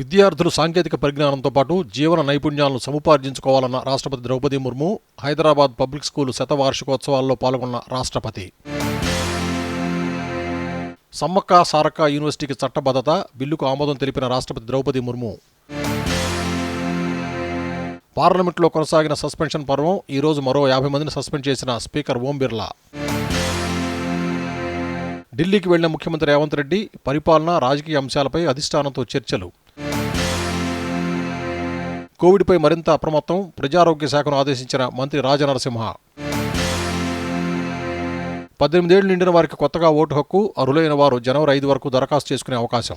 విద్యార్థులు సాంకేతిక పరిజ్ఞానంతో పాటు జీవన నైపుణ్యాలను సముపార్జించుకోవాలన్న రాష్ట్రపతి ద్రౌపది ముర్ము హైదరాబాద్ పబ్లిక్ స్కూలు శతవార్షికోత్సవాల్లో పాల్గొన్న రాష్ట్రపతి. సమ్మక్క సారక్క యూనివర్సిటీకి చట్టబద్ధత బిల్లుకు ఆమోదం తెలిపిన రాష్ట్రపతి ద్రౌపది ముర్ము. పార్లమెంట్లో కొనసాగిన సస్పెన్షన్ పర్వం ఈరోజు మరో యాభై మందిని సస్పెండ్ చేసిన స్పీకర్ ఓం బిర్లా. ఢిల్లీకి వెళ్ళిన ముఖ్యమంత్రి రేవంత్ రెడ్డి పరిపాలన రాజకీయ అంశాలపై అధిష్టానంతో చర్చలు. కోవిడ్పై మరింత అప్రమత్తం ప్రజారోగ్య శాఖను ఆదేశించిన మంత్రి రాజనరసింహ. పద్దెనిమిదేళ్ళు నిండిన వారికి కొత్తగా ఓటు హక్కు అర్హులైన వారు జనవరి ఐదు వరకు దరఖాస్తు చేసుకునే అవకాశం.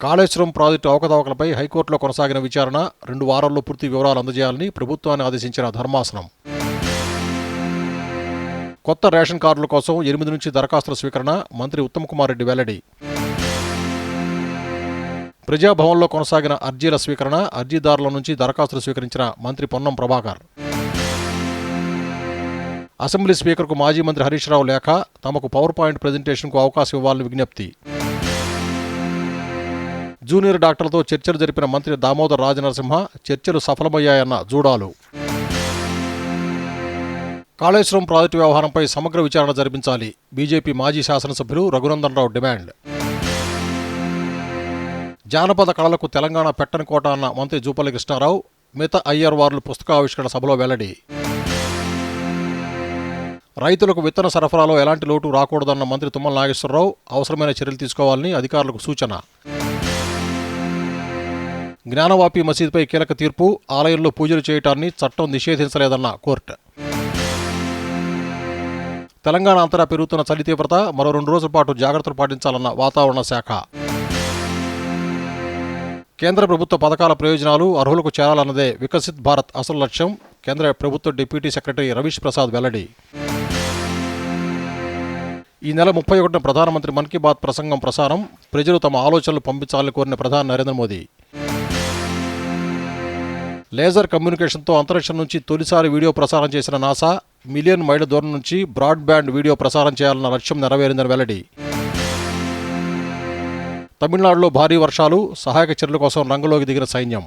కాళేశ్వరం ప్రాజెక్టు అవకతవకలపై హైకోర్టులో కొనసాగిన విచారణ రెండు వారాల్లో పూర్తి వివరాలు అందజేయాలని ప్రభుత్వాన్ని ఆదేశించిన ధర్మాసనం. కొత్త రేషన్ కార్డుల కోసం ఎనిమిది నుంచి దరఖాస్తుల స్వీకరణ మంత్రి ఉత్తమ్ కుమార్ రెడ్డి వెల్లడి. ప్రజాభవన్లో కొనసాగిన అర్జీల స్వీకరణ అర్జీదారుల నుంచి దరఖాస్తులు స్వీకరించిన మంత్రి పొన్నం ప్రభాకర్. అసెంబ్లీ స్పీకర్కు మాజీ మంత్రి హరీష్ రావు లేఖ తమకు పవర్ పాయింట్ ప్రజెంటేషన్కు అవకాశం ఇవ్వాలని విజ్ఞప్తి. జూనియర్ డాక్టర్లతో చర్చలు జరిపిన మంత్రి దామోదర్ రాజనరసింహ చర్చలు సఫలమయ్యాయన్న జూడాలు. కాళేశ్వరం ప్రాజెక్టు వ్యవహారంపై సమగ్ర విచారణ జరిపించాలి బీజేపీ మాజీ శాసనసభ్యులు రఘునందన్ రావు డిమాండ్. జానపద కళలకు తెలంగాణ పెట్టని కోట అన్న మంత్రి జూపల్లి కృష్ణారావు మిత అయ్యర్ వార్లు పుస్తకావిష్కరణ సభలో వెల్లడి. రైతులకు విత్తన సరఫరాలో ఎలాంటి లోటు రాకూడదన్న మంత్రి తుమ్మల నాగేశ్వరరావు అవసరమైన చర్యలు తీసుకోవాలని అధికారులకు సూచన. జ్ఞానవాపి మసీదుపై కీలక తీర్పు ఆలయంలో పూజలు చేయటాన్ని చట్టం నిషేధించలేదన్న కోర్టు. తెలంగాణ అంతటా పెరుగుతున్న చలి తీవ్రత మరో రెండు రోజుల పాటు జాగ్రత్తలు పాటించాలన్న వాతావరణ శాఖ. కేంద్ర ప్రభుత్వ పథకాల ప్రయోజనాలు అర్హులకు చేరాలన్నదే వికసిత్ భారత్ అసలు లక్ష్యం. కేంద్ర ప్రభుత్వ డిప్యూటీ సెక్రటరీ రవీష్ ప్రసాద్ వెల్లడి. ఈ నెల ముప్పై ఒకటిన ప్రధానమంత్రి మన్ కీ బాత్ ప్రసంగం ప్రసారం. ప్రజలు తమ ఆలోచనలు పంపించాలని కోరిన ప్రధాని నరేంద్ర మోదీ. లేజర్ కమ్యూనికేషన్తో అంతరిక్షం నుంచి తొలిసారి వీడియో ప్రసారం చేసిన నాసా మిలియన్ మైళ్ళ దూరం నుంచి బ్రాడ్బ్యాండ్ వీడియో ప్రసారం చేయాలన్న లక్ష్యం నెరవేరిందని వెల్లడి. తమిళనాడులో భారీ వర్షాలు సహాయక చర్యల కోసం రంగంలోకి దిగిన సైన్యం.